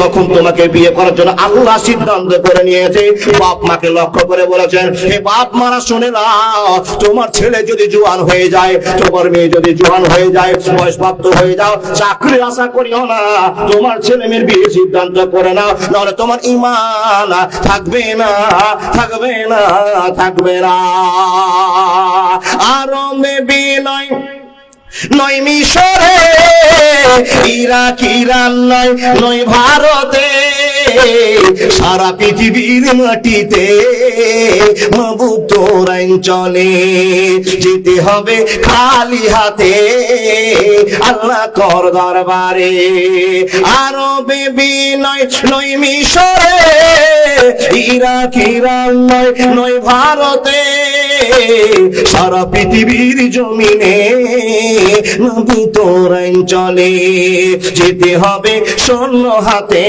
তখন তোমাকে বিয়ে করার জন্য আল্লাহ সিদ্ধান্ত করে নিয়েছে, বাপ মাকে লক্ষ্য করে বলেছেন, হে বাপ, মারা শুনে নাও তোমার ছেলে যদি জোয়ান হয়ে যায়, তোমার মেয়ে যদি জোয়ান হয়ে যায়, বয়সপ্রাপ্ত হয়ে যাও চাকরির আশা করিও না, তোমার ছেলে মেয়ের বিয়ে সিদ্ধান্ত করে নাও, নাহলে তোমার ইমান থাকবে না থাকবে না থাকবে না। আরও মেবি নয় নয় মিশরে, ইরাক ইরান নয় নয় ভারতে। সারা পৃথিবীর মাটিতে মাবুদ তোর চলে। যেতে হবে খালি হাতে, আল্লাহ কর দরবারে। আরও বেবি নয় নয় মিশরে, ইরাক ইরান নয় নয় ভারতে। সারা পৃথিবীর জমিনে নবী তোর চলে। যেতে হবে শূন্য হাতে।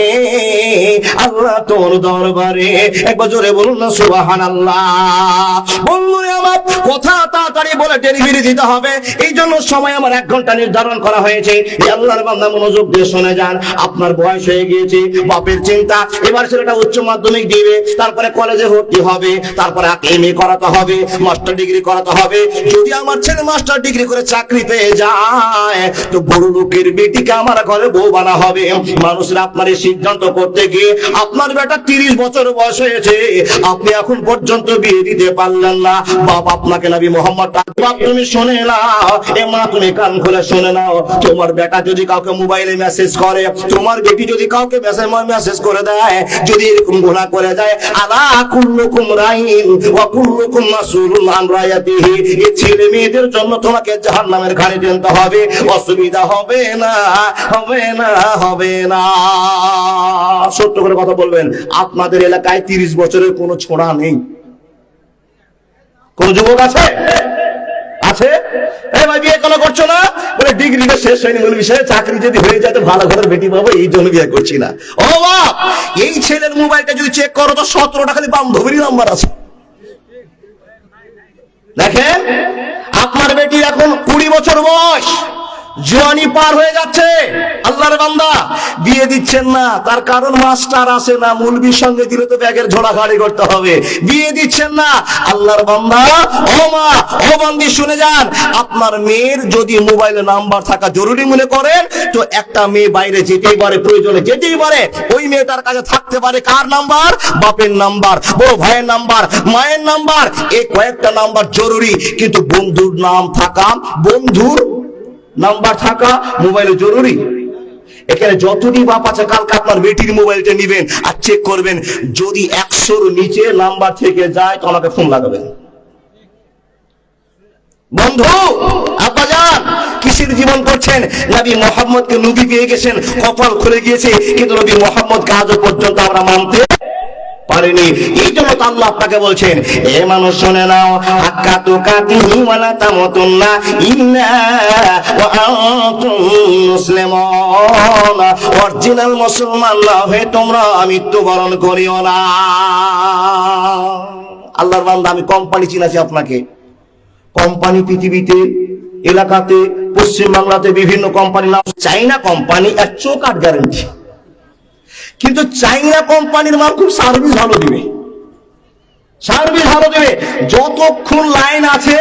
আল্লাহ তোর দরবারে একবার জোরে বলুন না সুবাহান আল্লাহ বন্ধুরে আমার কথা তাড়াতাড়ি বলে ডেলিভারি দিতে হবে। এই জন্য সময় আমার এক ঘণ্টা নির্ধারণ করা হয়েছে। আল্লাহর বান্দা মনোযোগ দিয়ে শুনে যান। আপনার বয়স হয়ে গিয়েছে, বাপের চিন্তা। এবার ছেলেটা উচ্চ মাধ্যমিক দিবে, তারপরে কলেজে ভর্তি হবে, তারপরে এম এ করাতে হবে। মাস্টার ডিগ্রি করাতে হবে। যদি আমার ছেলে মাস্টার ডিগ্রি করে চাকরি পেয়ে যায়, তো বড় লোকের বেটিকে আমার ঘরে বউ বানা হবে। মানুষরা আপনার এই সিদ্ধান্ত করতে গিয়ে আপনার বেটা তিরিশ বছর বয়স হয়েছে, আপনি এখন পর্যন্ত বিয়ে দিতে পারলেন না। বাপ আপনাকে নবী মোহাম্মদ বাপ, তুমি শোনে নাও এ মা, তুমি কান খুলে শুনে নাও তোমার বেটা যদি কাউকে মোবাইলে মেসেজ করে, তোমার বেটি যদি কাউকে মেসেজ মেসেজ করে দেয়, যদি এরকম গুণা করে যায় আলা কুল্লুকুম রাইন, ওয়া কুল্লুকুম ছেলে মেয়েদের জন্য তোমাকে ঘাড়ে টেনতে হবে। অসুবিধা হবে না হবে না হবে না। সত্য করে কথা বলবেন, আপনাদের এলাকায় তিরিশ বছরের কোনো ছোড়া নেই। কোন যুবক আছে? আছে? বিয়ে কেন করছ না? বলে শেষ হয়নি। মূল বিষয়ে চাকরি যদি হয়ে যায় ভালো ঘরের বেটি পাবো, এই জন্য বিয়ে করছি না। ও এই ছেলের মোবাইলটা যদি চেক করো, তো সতেরোটা খালি বান্ধবীর নাম্বার আছে। দেখেন? আপনার বেটি এখন কুড়ি বছর বয়স। জোয়ানি পার হয়ে যাচ্ছে। আল্লাহর বান্দা, বিয়ে দিচ্ছেন না। তার কারণ মাস্টার আসে না মুলবির সঙ্গে দিলে তো ব্যাগের ঝোড়া গাড়ি করতে হবে। বিয়ে দিচ্ছেন না। আল্লাহর বান্দা, ও মা, ও বান্দি, শুনে যান। আপনার মেয়ের যদি মোবাইলে নাম্বার থাকা জরুরি মনে করেন, তো একটা মেয়ে বাইরে যেতেই পারে, প্রয়োজনে যেতেই পারে। ওই মেয়েটার কাছে থাকতে পারে কার নাম্বার? বাপের নাম্বার, বড় ভাইয়ের নাম্বার, মায়ের নাম্বার। এই কয়েকটা নাম্বার জরুরি, কিন্তু বন্ধুর নাম থাকা, বন্ধুর নাম্বার থাকা মোবাইলে জরুরি। এখানে যতদিন বাপ আছে, কালকে আপনার বেটির মোবাইলটা নিবেন আর চেক করবেন। যদি একশোর নিচে নাম্বার থেকে যায়, তো আমাকে ফোন লাগাবেন। বন্ধু, আব্বা যান, কিসের জীবন করছেন? নবী মোহাম্মদকে নবী পেয়ে গেছেন কপাল খুলে গিয়েছে, কিন্তু নবী মোহাম্মদকে আজও পর্যন্ত আমরা মানতে পারেনি। এই জন্য তো আল্লাহ আপনাকে বলছেন, এ মানুষ শুনে নাও হাক্কা তো কাতি ওয়ালা তামতুন না ইন্না ওয়া আনতুম মুসলিমুন। অরিজিনাল মুসলমান না হয়ে তোমরা মৃত্যুবরণ করিও না। আল্লাহর বান্দা, আমি কোম্পানি চিনাছি আপনাকে। কোম্পানি পৃথিবীতে, এলাকাতে, পশ্চিম বাংলাতে বিভিন্ন কোম্পানি নাম, চাইনা কোম্পানি এক চোখ আর গ্যারেন্টি কিন্তু চাইনা কোম্পানির মাল খুব সার্ভিস ভালো দিবে। সার্ভিস ভালো দেবে। যতক্ষণ লাইন আছে,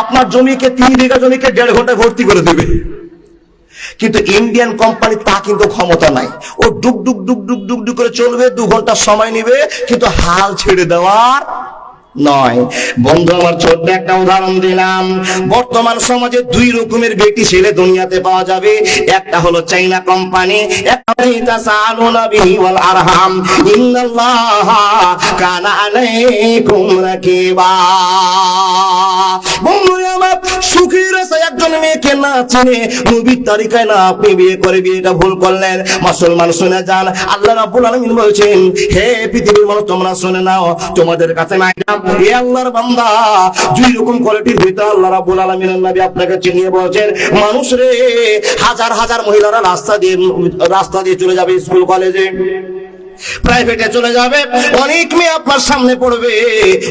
আপনার জমিকে, তিন বিঘা জমিকে দেড় ঘণ্টা ভর্তি করে দেবে। কিন্তু ইন্ডিয়ান কোম্পানি তা কিন্তু ক্ষমতা নাই। ও ডুক ডুক ডুক ডুক ডুক ডুক করে চলবে, দু ঘণ্টা সময় নেবে, কিন্তু হাল ছেড়ে দেওয়ার নয়। বন্ধু, আমার ছোট্ট একটা উদাহরণ দিলাম। বর্তমান সমাজে দুই রকমের ব্যক্তি ছেলে দুনিয়াতে পাওয়া যাবে। একটা হলো চাইনা কোম্পানি আরহাম। কানা আলাইকুম রাকিবা। বন্ধু আমার একজন মেয়েকে না চিনে নবীর তালিকায় না আপনি বিয়ে করে বিয়েটা ভুল করলেন। মুসলমান শুনে যান। আল্লাহ রাব্বুল আলামিন বলছেন, হে পৃথিবীর মানুষ, তোমরা শুনে নাও, তোমাদের কাছে ম্যাডাম এ আল্লাহর বান্দা, দুই রকম কোয়ালিটির ভিতর আল্লাহ রাব্বুল আলামিনের নবী আপনাকে চিনিয়ে বলছেন, মানুষ রে, হাজার হাজার মহিলারা রাস্তা দিয়ে রাস্তা দিয়ে চলে যাবে স্কুল, কলেজে। প্রাইভেটে চলে যাবে। অনেক মেয়ে আপনার সামনে পড়বে।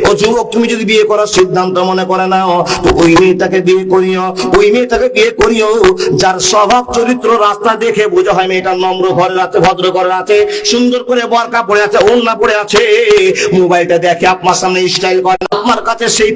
ও যুবক, তুমি যদি বিয়ে করার সিদ্ধান্ত মনে করে নাও, তো ওই মেয়েটাকে বিয়ে করিও। ওই মেয়েটাকে বিয়ে করিও। যার স্বভাব, চরিত্র রাস্তা দেখে বোঝা হয় মেয়েটা নম্র ঘরে আছে ভদ্র ঘরে আছে সুন্দর করে বরকা পড়ে আছে, ওড়না পড়ে আছে। মোবাইলটা দেখে আপনার সামনে স্টাইল করে। আপনার কাছে সেই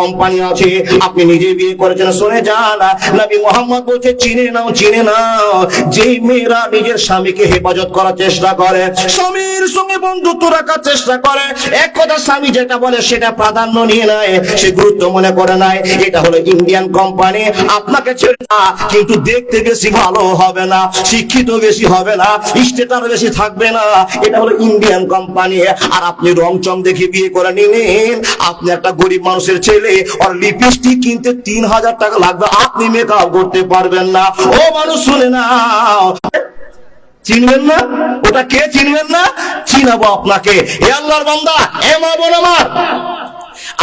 কোম্পানি আছে। আপনি নিজে বিয়ে করেছেন, শুনে যান। নবী মোহাম্মদ বলছে, চিনে নাও চিনে নাও। যেই মেয়েরা নিজের স্বামীকে হেফাজত করার চেষ্টা করে স্বামীর সঙ্গে বন্ধুত্ব রাখার চেষ্টা করে। এক কথা স্বামী যেটা বলে সেটা প্রাধান্য নিয়ে নেয়, সে গুরুত্ব মনে করে নাই এটা হলো ইন্ডিয়ান কোম্পানি আপনাকে ছেড়ে না কিন্তু দেখতে বেশি ভালো হবে না, শিক্ষিত বেশি হবে না স্টেটার বেশি থাকবে না। এটা হলো ইন্ডিয়ান কোম্পানি আর আপনি রং চম দেখে বিয়ে করে নিলেন। আপনি একটা গরিব মানুষের ছেলে আর লিপস্টিক কিনতে তিন হাজার টাকা লাগবে। আপনি মেকআপ করতে পারবেন না। ও মানুষ শুনে না চিনবেন না? ওটা কে চিনবেন না? চিনাবো আপনাকে। এ আল্লাহর বান্দা হে মা বোন আমার।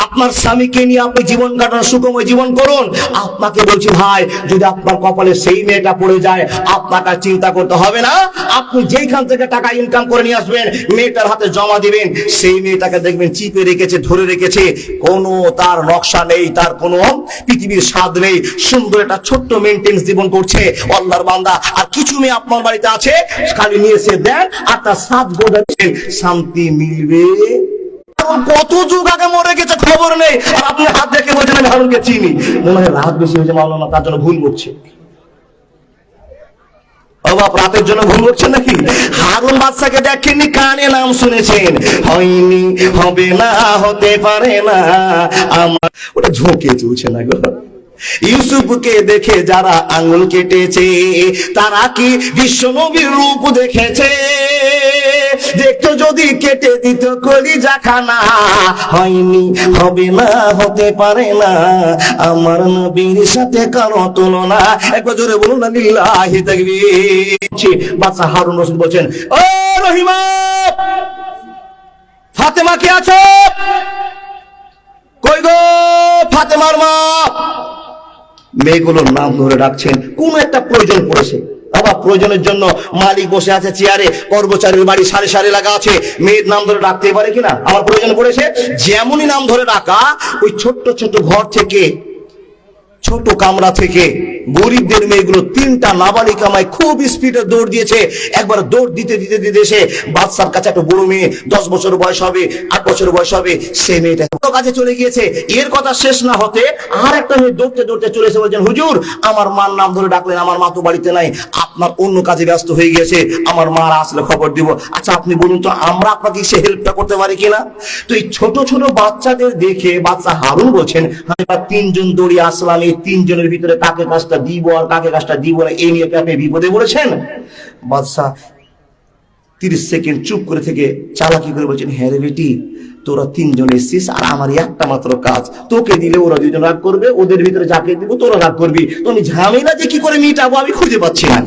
আপনার স্বামীকে নিয়ে আপনি জীবন কাটানোর সুখময় জীবন করুন। আপনাকে বলছি ভাই, যদি আপনার কপালে সেই মেয়েটা পড়ে যায়, আপনাকে চিন্তা করতে হবে না। আপনি যেইখান থেকে টাকা ইনকাম করে নিয়ে আসবেন, মেয়েটার হাতে জমা দিবেন। সেই মেয়েটাকে দেখবেন চিপে রেখেছে, ধরে রেখেছে। কোনো তার নকশা নেই, তার কোনো পৃথিবীর স্বাদ নেই। সুন্দর একটা ছোট্ট মেনটেন্স জীবন করছে আল্লাহর বান্দা। আর কিছু মেয়ে আপনার বাড়িতে আছে, খালি নিয়ে এসে দেন, আর তার স্বাদ বোঝাচ্ছেন শান্তি মিলবে। কত যুগ আগে মরে গেছে খবর নেই। আর আপনি হাত দেখে বলছেন, আমি হারুনকে চিনি। মনে হয় রাত বেশি হয়েছে মাওলানা, তার জন্য ভুল করছে। বাপ, রাতের জন্য ভুল করছেন নাকি? হারুন দেখেননি, কানে নাম শুনেছেন। হয়নি, হবে না, হতে পারে না। আমার ওটা ঝোঁকে চলছে না গো। ইউসুফকে দেখে যারা আঙুল কেটেছে, তারা কি বিশ্ব নবীর রূপ দেখেছে? দেখতো যদি কেটে দিত কলিজা খানা। হয়নি, হবে না, হতে পারে না। আমার নবীর সাথে কারও তুলনা। একবার জোরে বলুন না লিল্লাহি তাকবীর। বাচ্চা হারুন রশিদ বলছেন, ও রহিমা, ফাতেমা কে আছো? কই গো, ফাতেমার মা? মেয়েগুলোর নাম ধরে ডাকছেন, কোন একটা প্রয়োজন পড়েছে। বাবা প্রয়োজনের জন্য মালিক বসে আছে চেয়ারে, কর্মচারীর বাড়ি সারে সারে লাগা আছে। মেয়ের নাম ধরে ডাকতে পারে কিনা? আমার প্রয়োজন পড়েছে? যেমনই নাম ধরে ডাকা, ওই ছোট্ট ছোট্ট ঘর থেকে ছোট কামরা থেকে গরিবদের মেয়েগুলো তিনটা নাবালিকা মায় খুব স্পিডে দৌড় দিয়েছে। একবার দৌড় দিতে দিতে দিতে এসে বাদশার কাছে একটা বড় মেয়ে দশ বছর বয়স হবে, আট বছর বয়স হবে, সে মেয়েটা কত কাজে চলে গিয়েছে। এর কথা শেষ না হতে আর একটা মেয়ে দৌড়তে দৌড়তে চলে এসে বলছেন, হুজুর, আমার মার নাম ধরে ডাকলেন, আমার মা তো বাড়িতে নাই, আপনার অন্য কাজে ব্যস্ত হয়ে গেছে আমার মা আসলে খবর দিব। আচ্ছা আপনি বলুন তো, আমরা আপনাকে সে হেল্পটা করতে পারি কিনা? তো এই ছোট ছোট বাচ্চাদের দেখে বাচ্চা হারুন বলছেন আমরা তিনজন দৌড়িয়ে আসলাম, এই তিনজনের ভিতরে কাকে কাজটা দিব আর কাকে কাজটা দিব না এই নিয়ে আপনি বিপদে পড়েছেন? বাদশাহ, তিরিশ সেকেন্ড চুপ করে থেকে চালাকি করে বলছেন হ্যাঁ বেটি, তোরা তিনজন এসছিস আর আমার একটা মাত্র কাজ। তোকে দিলে ওরা দুজন রাগ করবে, ওদের ভিতরে যাকে দিব তোরা রাগ করবি। তো আমি ঝামেলা যে কি করে মিটাবো আমি খুঁজে পাচ্ছি না।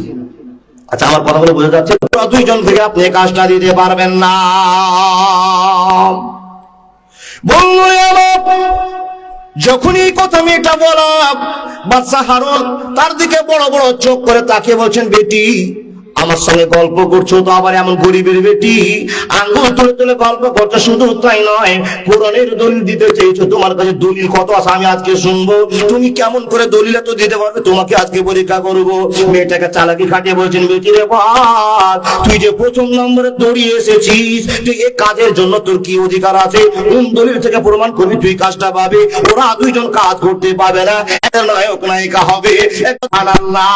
আচ্ছা আমার কথা বলে বোঝা যাচ্ছে, তোরা দুইজন থেকে আপনি কাজটা দিতে পারবেন না। বললে আমার যখনই এই কথা মেয়েটা বলা হারুন তার দিকে বড় বড় চোখ করে তাকে বলছেন, বেটি আমার সঙ্গে গল্প করছ তো আবার এমন গরিবের বেটি। আঙ্গুল তুলে তুলে গল্প করছ, শুধু তাই নয়, কোরআনের দলিল দিতে চেয়েছো তোমার কাছে দলিল কত আছে আমি আজকে শুনব। তুমি কেমন করে দলিল তো দিতে পারবে? তোমাকে আজকে পরীক্ষা করব। মেয়েটাকে চালাকি খাটিয়ে বলছেন, বেটি রে বাপ তুই যে প্রথম নম্বরে দৌড়িয়ে এসেছিস, তুই এই কাজের জন্য তোর কি অধিকার আছে? কোন দলিল থেকে প্রমাণ করবি? তুই কাজটা পাবে। ওরা দুইজন কাজ করতে পারবে না। একটা নায়ক, নায়িকা হবে। আল্লাহ।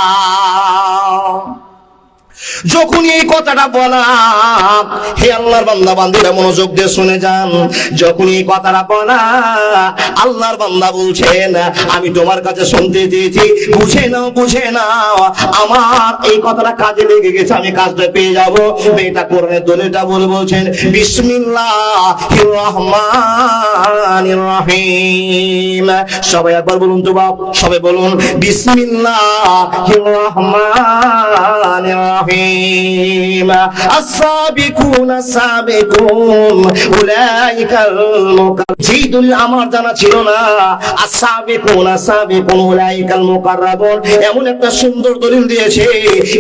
যখন এই কথাটা বলাম, হে আল্লাহর বান্দা, বান্দিরা মনোযোগ দিয়ে শুনে যান। যখন এই কথাটা বলা, আল্লাহর বান্দা বলছেন, আমি তোমার কাছে শুনতে চেয়েছি, বুঝে নাও বুঝে নাও, আমার এই কথাটা কাজে লেগে গেছে, আমি কাজটা পেয়ে যাব। মেয়েটা কোরআনের দলিলটা বলে বলছেন, বিসমিল্লাহির রহমানির রহিম। সবাই একবার বলুন তো বাপ, সবাই বলুন, বিসমিল্লাহির রহমানির রহিম। الرحيم السابقون السابقون أولئك المقربون যেই দলিল আমার জানা ছিল না আসাবিকুন আসাবিকুন উলাইকাল মুকাররাবুন এমন একটা সুন্দর দলিল দিয়েছে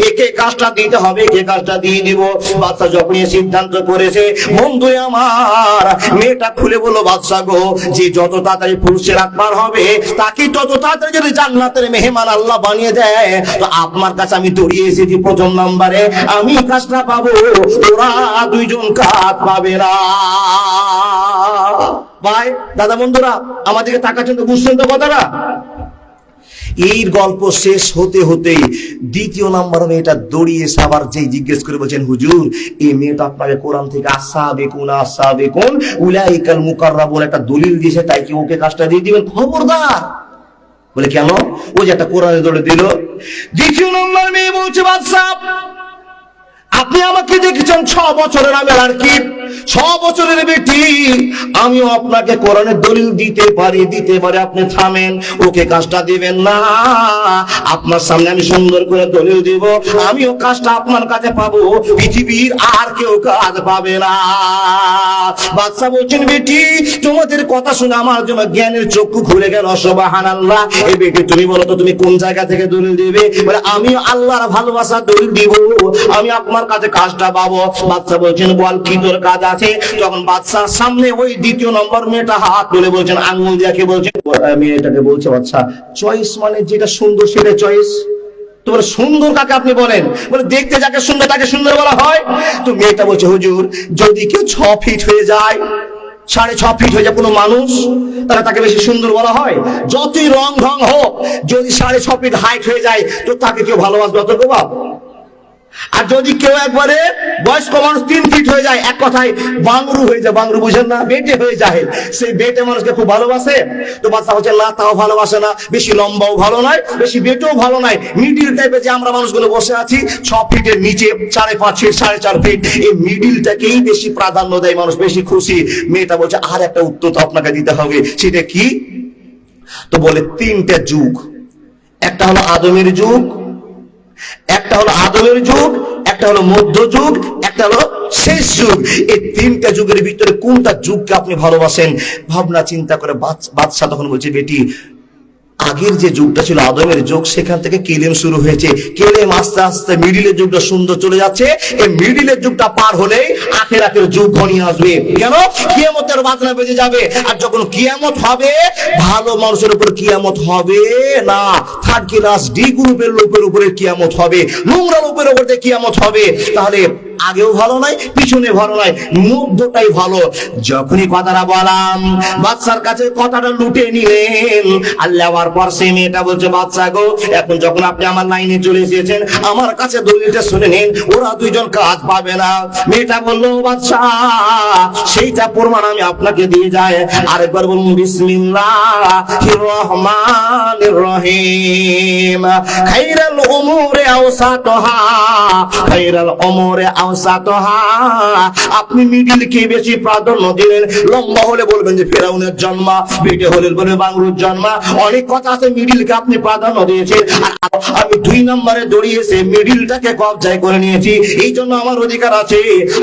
একে কাজটা দিতে হবে কে কাজটা দিয়ে দিব বাচ্চা যখন এই সিদ্ধান্ত করেছে বন্ধু আমার মেয়েটা খুলে বলো বাদশা গো যে যত তাড়াতাড়ি পুরুষের আকবার হবে তাকে তত তাড়াতাড়ি যদি জান্নাতের মেহমান আল্লাহ বানিয়ে দেয় তো আপনার কাছে আমি দৌড়িয়ে এসেছি প্রথম নাম্বারে আমি কাজটা পাবো। ওরা দুইজন কাজ পাবে না। ভাই, দাদা বন্ধুরা আমাদেরকে তাকাচ্ছেন তো বুঝছেন তো কথাটা? এই গল্প শেষ হতে হতে দ্বিতীয় নাম্বার মেয়েটা দৌড়িয়ে এসে আবার যেই জিজ্ঞেস করে বলছেন, হুজুর, এই মেয়েটা আপনাকে কোরআন থেকে আসা বেকুন আসা বেকুন উলাইকাল মুকাররাবুন একটা দলিল দিয়েছে, তাই কি ওকে কাজটা দিয়ে দিবেন? খবরদার! বলে কেন ও যে একটা কোরআনে দৌড়ে দিল। দ্বিতীয় নম্বর মেয়ে বলছে বাদশাহ আপনি আমাকে দেখেছেন ছ বছরের আমি আর কি? ছ বছরের বেটি। আমিও আপনাকে কোরআনের দলিল দিতে পারি দিতে পারি। আপনি থামেন, ওকে কাজটা দিবেন না। আপনার সামনে আমি সুন্দর করে দলিল দিব। আমিও কাজটা আপনার কাছে পাবো। পৃথিবীর আর কেউ কাজ পাবে না। বাচ্চা বলছেন, বেটি, তোমাদের কথা শুনে আমার জন্য জ্ঞানের চক্ষু খুলে গেল। সবাহান আল্লাহ এই বেটি, তুমি বলো তো, তুমি কোন জায়গা থেকে দলিল দিবে? বলে আমি আল্লাহর ভালোবাসা দলিল দিব। আমি আপনার কাছে কাজটা পাবো বাচ্চা বলছেন, বল কি তোর কাজ আছে? তখন বাচ্চার সামনে ওই দ্বিতীয় নম্বর মেয়েটা হাত তুলে বলছেন আঙ্গুল দিয়াকে বলছেন মেয়েটাকে বলছে বাচ্চা চয়েস মানে যেটা সুন্দর সেটা চয়েস তোমার সুন্দর কাকে আপনি বলেন? বলে, দেখতে যাকে সুন্দর, তাকে সুন্দর বলা হয়। তো মেয়েটা বলছে, হুজুর, যদি কেউ ছ ফিট হয়ে যায়, সাড়ে ছ ফিট হয়ে যায় কোনো মানুষ, তাহলে তাকে বেশি সুন্দর বলা হয়। যতই রং ঢং হোক, যদি সাড়ে ছ ফিট হাইট হয়ে যায়, তো তাকে কেউ ভালোবাসবে অত বাপ আর যদি কেউ একবারে বয়স্ক মানুষ তিন ফিট হয়ে যায়, এক কথায় বাংরু হয়ে যায়, বাংরু বুঝেন না, বেটে হয়ে যায়। সেই বেটে মানুষকে খুব ভালোবাসে। তো বাচ্চা হচ্ছে না তাও ভালোবাসে না, বেশি লম্বাও ভালো নয়, বেশি বেটেও ভালো নয়। মিডিল টাইপের যে আমরা মানুষগুলো বসে আছি, ছ ফিটের নিচে, সাড়ে পাঁচ ফিট, সাড়ে চার ফিট, এই মিডিলটাকেই বেশি প্রাধান্য দেয় মানুষ, বেশি খুশি। মেয়েটা বলছে, আর একটা উত্তর তো আপনাকে দিতে হবে, সেটা কি? তো বলে, তিনটে যুগ। একটা হলো আদমের যুগ একটা হলো আদমের যুগ, একটা হলো মধ্য যুগ, একটা হলো শেষ যুগ। এই তিনটা যুগের ভিতরে কোনটা যুগকে আপনি ভালোবাসেন? ভাবনা, চিন্তা করে বাদ- বাদশাহ তখন বলছে, বেটি আগের যে যুগটা ছিল আদমের যুগ, সেখান থেকে কেলেম শুরু হয়েছে। কেলেম আস্তে আস্তে মিডিলের যুগটা সুন্দর চলে যাচ্ছে। এই মিডিলের যুগটা পার হলেই আখের আখের যুগ ঘনিয়ে আসবে। কেন? কিয়ামতের বাজনা বেজে যাবে। আর যখন কিয়ামত হবে, ভালো মানুষের উপর কিয়ামত হবে না। থার্ড ক্লাস ডি গ্রুপের লোকের উপরে কিয়ামত হবে। নোংরা লোকের উপর কিয়ামত হবে। তাহলে আগেও ভালো নাই পিছনে ভালো নাই মধ্যটাই ভালো। যখনই কথাটা বলাম বাচ্চার কাছে কথাটা লুটে নিলেন আল্লাহ আবার পর সেই মেয়েটা বলছে বাচ্চা গো, এখন যখন আপনি আমার লাইনে চলে এসেছেন, আমার কাছে দলিলটা শুনে নিন, ওরা দুইজন কাজ পাবে না। মেয়েটা বলল বাচ্চা সেইটা প্রমাণ আমি আপনাকে দিয়ে যাই। আরেকবার বলুন বিসমিল্লাহির রহমানির রহিম। খাইরাল উমুরে আওসাতহা, খাইরাল উমুরে আওসাতহা আপনি মিডিলকে বেশি প্রাধান্য দিলেন? লম্বা হলে বলবেন যে ফেরাউনের জন্ম, বেটে হলে বলবেন বাংলুর জন্ম। অনেক কথা আছে মিডিলকে আপনি প্রাধান্য দিয়েছেন। আমি দুই নম্বরে দৌড়িয়েছে, মিডিলটাকে কবজায় করে নিয়েছি। এই জন্য আমার অধিকার আছে।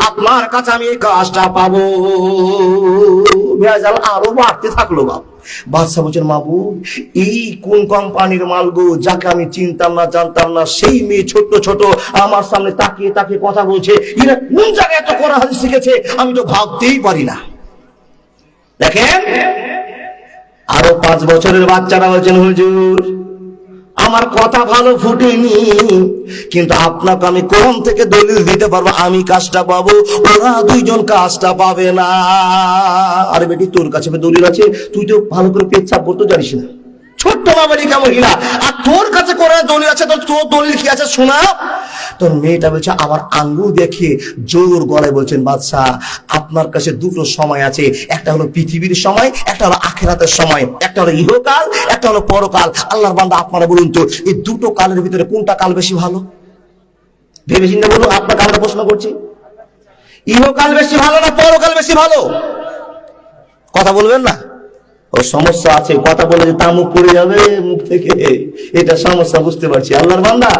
আপনার কাছে আমি এই কাজটা পাবো। ভেজাল আরও বাড়তে থাকল বাপ। বাদশা বলছেন এই কোন কোম্পানির যাকে আমি চিনতাম না, জানতাম না, সেই মেয়ে ছোট ছোট আমার সামনে তাকিয়ে তাকিয়ে কথা বলছে। এরা কোন জায়গায় এত করা হাজি শিখেছে? আমি তো ভাবতেই পারি না। দেখেন, আরও পাঁচ বছরের বাচ্চারা হয়েছেন হুজুর আমার কথা ভালো ফুটেনি। কিন্তু আপনাকে আমি কোন থেকে দলিল দিতে পারব? আমি কাজটা পাবো। ওরা দুইজন কাজটা পাবে না। আরে বেটি, তোর কাছে দলিল আছে। তুই তো ভালো করে পেট পেচ্ছাপ করতে জানিস না। ছোট্ট বাবা মহিলা আর তোর কাছে কোরআন দলিল আছে তোর দলিল কি আছে? শোনা। তোর মেয়েটা বলছে, আমার আঙ্গুল দেখে জোর গলায় বলছেন বাদশাহ আপনার কাছে দুটো সময় আছে। একটা হলো পৃথিবীর সময়, একটা হলো আখেরাতের সময়। একটা হলো ইহকাল, একটা হলো পরকাল। আল্লাহর বান্দা, আপনারা বলুন তো, এই দুটো কালের ভিতরে কোনটা কাল বেশি ভালো? ভেবে চিন্তা বলুন আপনাকে আমরা প্রশ্ন করছি। ইহকাল বেশি ভালো না পরকাল বেশি ভালো? কথা বলবেন না? ও সমস্যা আছে, কথা বলে যে তামুক পড়ে যাবে মুখ থেকে। এটা সমস্যা, বুঝতে পারছি। আল্লাহর বান্দা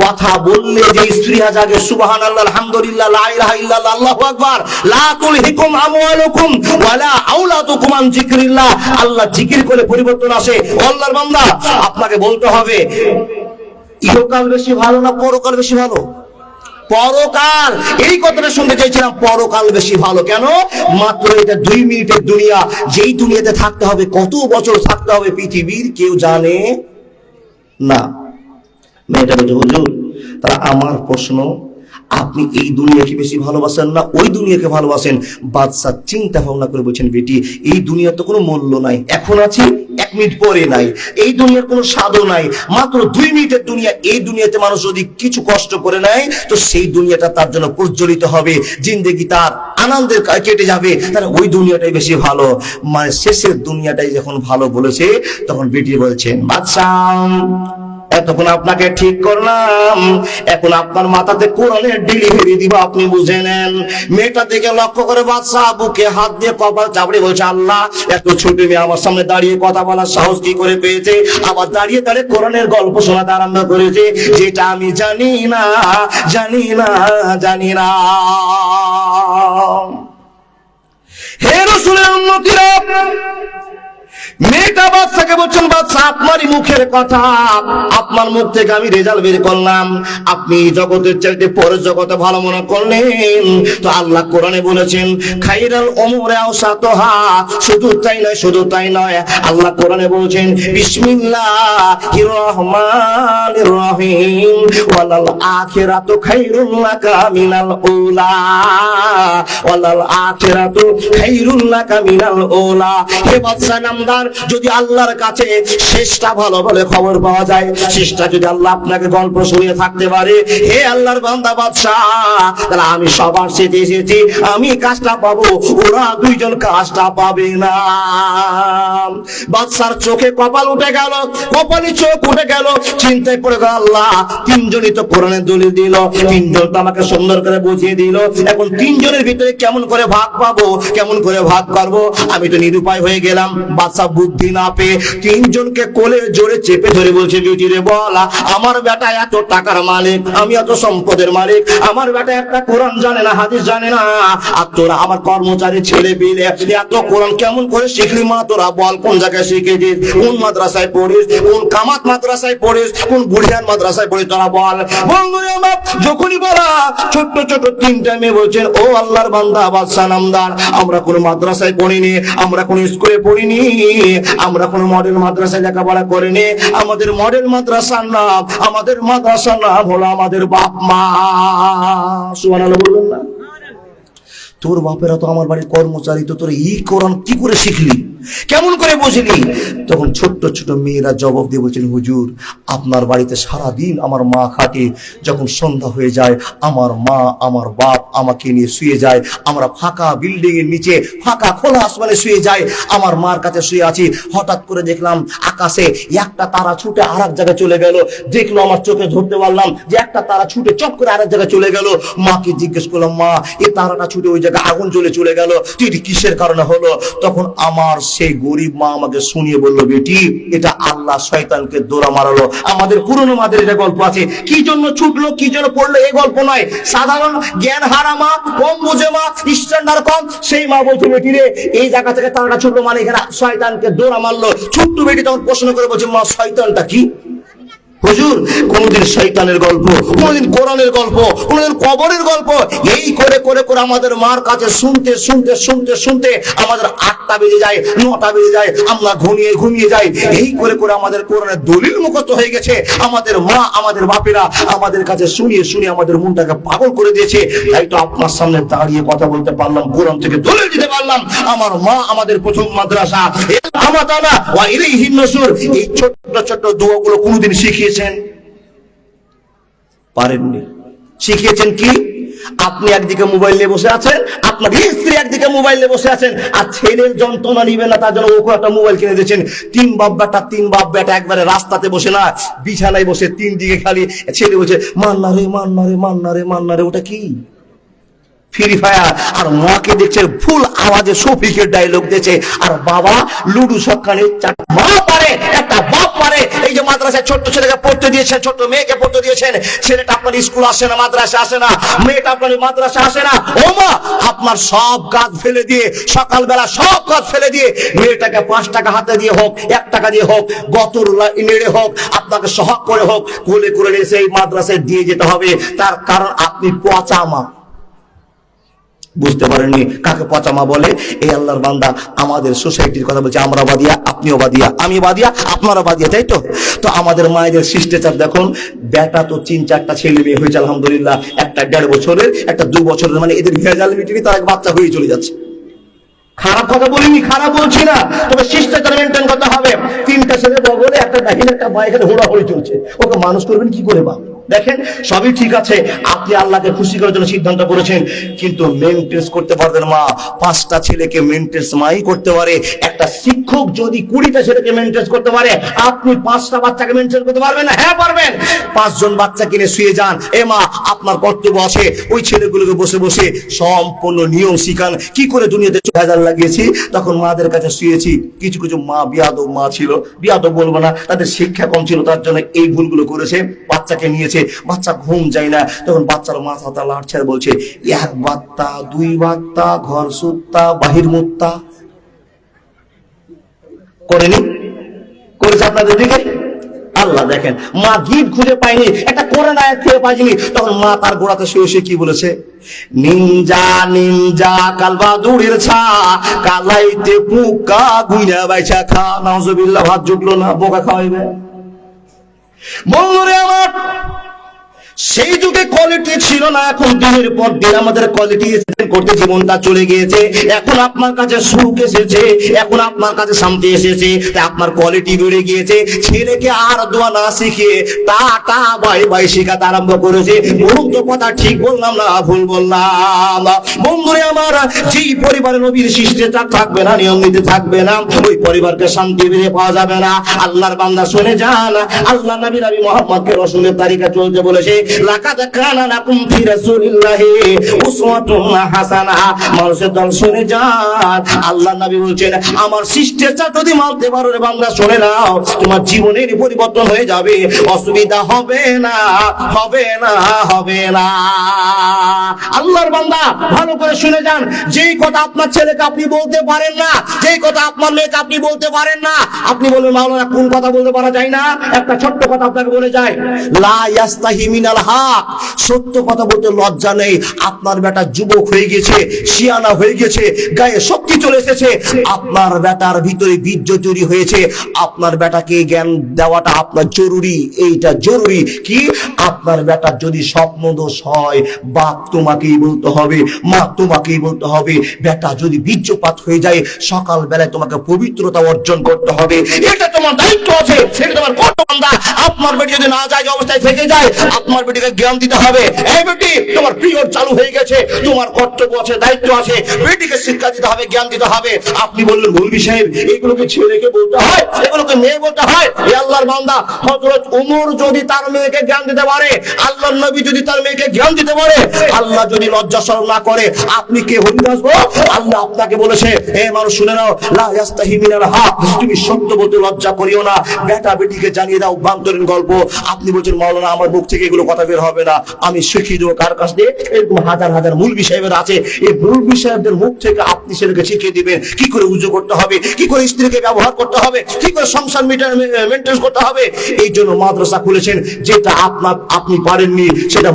কথা বললে যে স্ত্রীরা জাগে সুবহান আল্লাহ আলহামদুলিল্লাহ, লা ইলাহা ইল্লাল্লাহ, আল্লাহু আকবার। লা তুলহিকুম আমওয়ালুকুম ওয়ালা আওলাদুকুম আন যিকরিল্লাহ। আল্লাহ জিকির করে পরিবর্তন আসে। আল্লাহর বান্দা, আপনাকে বলতে হবে, ইহকাল বেশি ভালো না পরকাল বেশি ভালো? পরকাল। এই কথাটা শুনতে চাইছিলাম, পরকাল বেশি ভালো কেন? মাত্র এটা দুই মিনিটের দুনিয়া। যেই দুনিয়াতে থাকতে হবে, কত বছর থাকতে হবে পৃথিবীর, কেউ জানে না। মেয়েটা বলছে, হুজুর তারা আমার প্রশ্ন, আপনি এই দুনিয়াকে বেশি ভালোবাসেন না ওই দুনিয়াকে ভালোবাসেন? বাদশাহ চিন্তা ভাবনা করে বলছেন, বেটি, এই দুনিয়ার তো কোনো মূল্য নাই। এখন আছি, এক মিনিট পরে নাই। এই দুনিয়ার কোনো স্বাদও নাই। মাত্র দুই মিনিটের দুনিয়া, এই দুনিয়াতে মানুষ যদি কিছু কষ্ট করে নেয়, তো সেই দুনিয়াটা তার জন্য প্রজ্বলিত হবে। জিন্দেগি তার আনন্দের কেটে যাবে। তার ওই দুনিয়াটাই বেশি ভালো। মানে শেষের দুনিয়াটাই যখন ভালো বলেছে, তখন বেটি বলছেন, বাদশাহ এতক্ষণ আপনাকে ঠিক করলাম। এখন আপনার মাথাতে কোরআনের ডেলিভারি দিব, আপনি বুঝে নেন। মেয়েটা দিকে লক্ষ্য করে বাদশাহ বুকে হাত দিয়ে কপাল চাপড়ে বলছে, আল্লাহ, এত ছোট মেয়ে আমার সামনে দাঁড়িয়ে কথা বলার সাহস কি করে পেয়েছে? আবার দাঁড়িয়ে দাঁড়িয়ে কোরআনের গল্প শোনাতে আরম্ভ করেছে। যেটা আমি জানি না জানি না জানি না। হে রসুলের উন্নতিরা মেয়েটা বাচ্চাকে বলছেন বাচ্চা আপনারই মুখের কথা। আপনার মুখ থেকে আমি রেজাল্ট বের করলাম। আপনি জগতের চাইতে পরের জগতে ভালো মনে করলেন। তো আল্লাহ কোরআনে বলেছেন, খাইরাল ওমরে আওসাতহা। শুধু তাই নয়, শুধু তাই নয়, আল্লাহ কোরআনে বলেছেন, বিসমিল্লাহির রহমানির রহিম। ওয়ালাল আখিরাতু খাইরুল লাকা মিনাল উলা। ওয়ালাল আখিরাতু খাইরুল লাকা মিনাল উলা। হে বাদশা নামদার যদি আল্লাহর কাছে শেষটা ভালো বলে খবর পাওয়া যায়, শেষটা যদি আল্লাহ আপনাকে গল্প শুনিয়ে থাকতে পারে, হে আল্লাহর বান্দা বাদশা তাহলে আমি সবার সাথে এসেছি, আমি কাজটা পাবো, ওরা দুইজন কাজটা পাবে না। বাদশার চোখে কপাল উঠে গেল, কপালে চোখ উঠে গেল, চিন্তায় পড়ে গেল, আল্লাহ তিনজনই তো কোরআনের দলিল দিল, তিনজন তো আমাকে সুন্দর করে বুঝিয়ে দিল, এখন তিনজনের ভিতরে কেমন করে ভাগ পাবো, কেমন করে ভাগ করব আমি তো নিরুপায় হয়ে গেলাম বাদশা বুদ্ধি না পেয়ে তিনজনকে কোলে জোরে চেপে ধরে বলছে, বিউটি রে, বলা, আমার বেটা এত টাকার মালিক, আমি এত সম্পদের মালিক, আমার বেটা একটা কোরআন জানে না, হাদিস জানে না। আর তোরা আমার কর্মচারী ছেলে পেলে এত কোরআন কেমন করে শিখলি মা? তোরা বল, কোন জায়গায় শিখেছিস কোন মাদ্রাসায় পড়িস? কোন কামাত মাদ্রাসায় পড়িস? কোন বুড়িয়ান মাদ্রাসায় পড়িস? তোরা বল। যখনই বলা, ছোট্ট ছোট্ট তিনটা মেয়ে বলছেন, ও আল্লাহর বান্দা বাদশা নামদার, আমরা কোনো মাদ্রাসায় পড়িনি, আমরা কোনো স্কুলে পড়িনি। আমরা কোনো মডেল মাদ্রাসায় লেখাপড়া করিনি। আমাদের মডেল মাদ্রাসার নাম, আমাদের মাদ্রাসার নাম হলো আমাদের বাপ মা। সুবহানাল্লাহ বলবেন না। তোর বাপেরা তো আমার বাড়ির কর্মচারী, তো তোর ই করান কি করে শিখলি? কেমন করে বুঝলি? তখন ছোট্ট ছোট মেয়েরা জবাব দিয়ে বলছেন হুজুর, আপনার বাড়িতে সারা দিন আমার মা খাটে। যখন সন্ধ্যা হয়ে যায়, আমার মা, আমার বাপ আমাকে নিয়ে শুয়ে যায়। আমরা ফাঁকা বিল্ডিং এর নিচে, ফাঁকা খোলা আসমানে শুয়ে যায়। আমার মার কাছে শুয়ে আছি। হঠাৎ করে দেখলাম আকাশে একটা তারা ছুটে আর এক জায়গায় চলে গেল। দেখল আমার চোখে ধরতে পারলাম যে একটা তারা ছুটে চট করে আরেক জায়গায় চলে গেল। মাকে জিজ্ঞেস করলাম, মা, এই তারাটা ছুটে ওই জায়গায় আগুন জ্বলে চলে গেল। তুই কিসের কারণে হলো? তখন আমার সেই গরিব মা আমাকে শুনিয়ে বলল, বেটি, এটা আল্লাহ শয়তানকে দোড়া মারালো। আমাদের পুরনো মাদের এটা গল্প আছে। কি জন্য ছুটলো, কি জন্য পড়ল এই গল্প নয়। সাধারণ জ্ঞান হারা মা, কম বুঝে মা স্ট্যান্ডার্ড কম। সেই মা বলছে, বেটি রে, এই জায়গা থেকে তারা ছুটলো মানে এখানে শয়তানকে দোরা মারলো। ছোট্ট বেটি তখন প্রশ্ন করে বলছে, মা, শয়তানটা কি? হুজুর, কোনদিন শৈতানের গল্প, কোনদিন কোরআনের গল্প, কোনদিন কবরের গল্প, এই করে করে করে আমাদের মার কাছে শুনতে শুনতে শুনতে শুনতে আমাদের আটটা বেজে যায়, নটা বেজে যায়, আমরা ঘুমিয়ে ঘুমিয়ে যাই। এই করে করে আমাদের কোরআনের দলিল মুখস্থ হয়ে গেছে। আমাদের মা, আমাদের বাপেরা আমাদের কাছে শুনিয়ে শুনিয়ে আমাদের মনটাকে পাগল করে দিয়েছে। তাই তো আপনার সামনে দাঁড়িয়ে কথা বলতে পারলাম, কোরআন থেকে দলিল দিতে পারলাম। আমার মা, আমাদের প্রথম মাদ্রাসা আমার দাদা এই ছোট্ট ছোট্ট দোয়াগুলো কোনোদিন শিখিয়েছেন? পারেননি। শিখিয়েছেন কি? আপনি একদিকে মোবাইল নিয়ে বসে আছেন, আপনার স্ত্রী একদিকে মোবাইল নিয়ে বসে আছেন, আর ছেলের যন্ত্রণা নিবে না, তার জন্য ওকে একটা মোবাইল কিনে দিয়েছেন। তিন বাপ বেটা, তিন বাপ বেটা একবারে রাস্তাতে বসে না, বিছানায় বসে তিন দিকে খালি ছেলে বসে মান্না রে মান্না রে মান্না রে মান্না রে, ওটা কি? ফ্রি ফায়ার আর মাকে দেখছে, ফুল আওয়াজে শফিকের ডায়লগ দিয়েছে, আর বাবা লুডু সকালে মা পারে, একটা পারে। এই যে মাদ্রাসায় ছোট্ট ছেলেকে পড়তে দিয়েছেন, ছোট্ট মেয়েকে পড়তে দিয়েছেন, ছেলেটা আপনার স্কুল আসে না, মাদ্রাসা আসে না, মেয়েটা আপনার মাদ্রাসা আসে না। ও মা, আপনার সব কাজ ফেলে দিয়ে, সকালবেলা সব কাজ ফেলে দিয়ে মেয়েটাকে পাঁচ টাকা হাতে দিয়ে হোক, এক টাকা দিয়ে হোক, গতর লা- নেড়ে হোক, আপনাকে সহক করে হোক, কোলে করে নিয়ে সেই মাদ্রাসায় দিয়ে যেতে হবে। তার কারণ আপনি পচা মা। বুঝতে পারেননি। কাকে পচামা বলে? এই আল্লাহর বান্দা আমাদের সোসাইটির কথা বলছে, আমরা বাদিয়া, আপনিও বাদিয়া আমি বাদিয়া আপনারা বাদিয়া তাই তো? তো আমাদের মায়েদের শিষ্টাচার দেখুন, বেটা তো তিন চারটা ছেলে মেয়ে হয়েছে, আলহামদুলিল্লাহ। একটা দেড় বছরের, একটা দু বছরের মানে এদের ভেজাল মিটিনি, তার এক বাচ্চা হয়ে চলে যাচ্ছে। খারাপ কথা বলিনি, খারাপ বলছি না, তবে শিষ্টাচার মেনটেন করতে হবে। তিনটা ছেলে বগলে, একটা ডাহিন একটা বা এখানে হোড়াহড়ি চলছে। ওকে মানুষ করবেন কি করে বা দেখেন, সবই ঠিক আছে। আপনি আল্লাহকে খুশি করার জন্য সিদ্ধান্ত করেছেন, কিন্তু মেনটেন্স করতে পারবেন মা পাঁচটা ছেলেকে মেনটেন্স মাই করতে পারে। একটা শিক্ষক যদি কুড়িটা ছেলেকে মেনটেন্স করতে পারে, আপনি পাঁচটা বাচ্চাকে মেনটেন করতে পারবেন না? হ্যাঁ পারবেন। পাঁচজন বাচ্চা কিনে শুয়ে যান। এ মা, আপনার কর্তব্য আছে। ওই ছেলেগুলোকে বসে বসে সম্পূর্ণ নিয়ম শিখান। কি করে দুনিয়াতে ভেজাল লাগিয়েছি? তখন মাদের কাছে শুয়েছি। কিছু কিছু মা, বিয়াদব মা ছিল। বিয়াদব বলব না, তাদের শিক্ষা কম ছিল, তার জন্য এই ভুলগুলো করেছে। বাচ্চাকে নিয়েছে, বাচ্চা ঘুম যায় না। তখন বাচ্চার মাথাটা লাড়ছে বলছে, এক বাত্তা, দুই বাত্তা, ঘর সুত্তা, বাহির মুত্তা। করেনি? করেছে আপনাদের দিকে? আল্লাহ দেখেন, মা গিট খুঁজে পায়নি, একটা কোরআন আয়াত খুঁজে পাইনি তখন মা তার গোড়াতে শুয়ে শুয়ে কি বলেছে? নিনজা নিনজা কালবা দূরের ছা, কালাইতে পুকা গুইনা বাইছা খা, নাউজুবিল্লাহ ভাত জুটলো না, বোকা খাওয়াইবে। বন্ধুরে আমার সেই যুগে কোয়ালিটি ছিল না, এখন দিনের পর দিন আমাদের কোয়ালিটি করতে জীবনটা চলে গিয়েছে। এখন আপনার কাছে সুখ এসেছে, এখন আপনার কাছে শান্তি এসেছে, তাই আপনার কোয়ালিটি বেড়ে গিয়েছে। ছেলেকে আর দোয়া না শিখিয়ে টাটা বাই বাই শেখাতে আরম্ভ করেছে। বলুন তো কথা ঠিক বললাম না, ভুল বললাম। বন্ধুরে আমার, যেই পরিবারে নবীর শিষ্টাচার থাকবে না নিয়ম নীতি থাকবে না, ওই পরিবারকে শান্তি ফিরে পাওয়া যাবে না। আল্লাহর বান্দা শুনে যান, আল্লাহ নবী নবী মোহাম্মদকে রসুলের তালিকা চলতে বলেছে লাকাদ কানা লাকুম ফি রাসূলিল্লাহি উসওয়াতুন হাসানা। মানুষের দল শুনে যান। আল্লাহ নবী বলছেন, আমার শিষ্টাচার যদি মানতে পারো রে বান্দা শুনে নাও, তোমার জীবনের পরিবর্তন হয়ে যাবে। অসুবিধা হবে না হবে না হবে না। আল্লাহর বান্দা ভালো করে শুনে যান। যেই কথা আপনার ছেলেকে আপনি বলতে পারেন না, যেই কথা আপনার মেয়েকে আপনি বলতে পারেন না, আপনি বলবেন, মাওলানা, কোন কথা বলতে পারা যায় না? একটা ছোট্ট কথা আপনাকে বলে যায়, লা ইয়াস্তাহি মিনাল হক। সত্য কথা বলতে লজ্জা নেই। আপনার বেটা যুবক হয়ে গেছে, শিয়ানা হয়ে গেছে, গায়ে শক্তি চলে এসেছে। আপনার বেটার ভিতরে বীর্য তৈরি হয়েছে। আপনার বেটাকে জ্ঞান দেওয়াটা আপনার জরুরি। এইটা জরুরি। কি? আপনার বেটার যদি হয়, বাপ তোমাকেই বলতে হবে, মা তোমাকেই বলতে হবে, বেটা যদি বীর্যপাত হয়ে যায় সকাল বেলায় তোমাকে পবিত্রতা অর্জন করতে হবে। এটা তোমার দায়িত্ব আছে। সেটা তোমার কর্তব্য। আপনার বেটি যদি না যায়, অবস্থায় থেকে যায়, আপনার বেটিকে জ্ঞান দিতে হবে। এই বেটি, তোমার পিরিয়ড চালু হয়ে গেছে, তোমার কর্তব্য আছে, দায়িত্ব আছে। বেটিকে শিক্ষা দিতে হবে, জ্ঞান দিতে হবে। আপনি বললেন মৌলবি সাহেব, এগুলোকে ছেলেকে বলতে হয়? এগুলোকে মেয়ে বলতে হয়? এ আল্লাহর বান্দা, হযরত ওমর যদি তার মেয়েকে জ্ঞান দিতে পারে, আল্লাহর নবী যদি তার মেয়েকে জ্ঞান দিতে পারে, আল্লাহ যদি লজ্জা শরম না করে, আপনি কে হরিদাস গো আল্লাহ আপনাকে বলেছে, হে মানুষ, শুনে নাও, লা ইয়াস্তাহি মিনাল হক। তুমি সত্য বলতে লজ্জা করিও না। বেটা বেটিকে জানিয়ে দাও, বান্তরীণ গল্প। আপনি বলছেন, মাওলানা, আমার মুখ থেকে এগুলো কথা বের হবে না। আমি শিখিয়ে দেবো কার কাছ দিয়ে? এরকম হাজার হাজার মূল সাহেবের আছে। এই মূল সাহেবদের মুখ থেকে আপনি ছেলেকে শিখিয়ে দিবেন। কি করে উজু করতে হবে? কি করে স্ত্রীকে ব্যবহার করতে হবে? কি করে সংসার মেনটেন করতে হবে? এই জন্য মাদ্রাসা খুলেছেন। যেটা আপনার, আপনি পারেননি, সেটা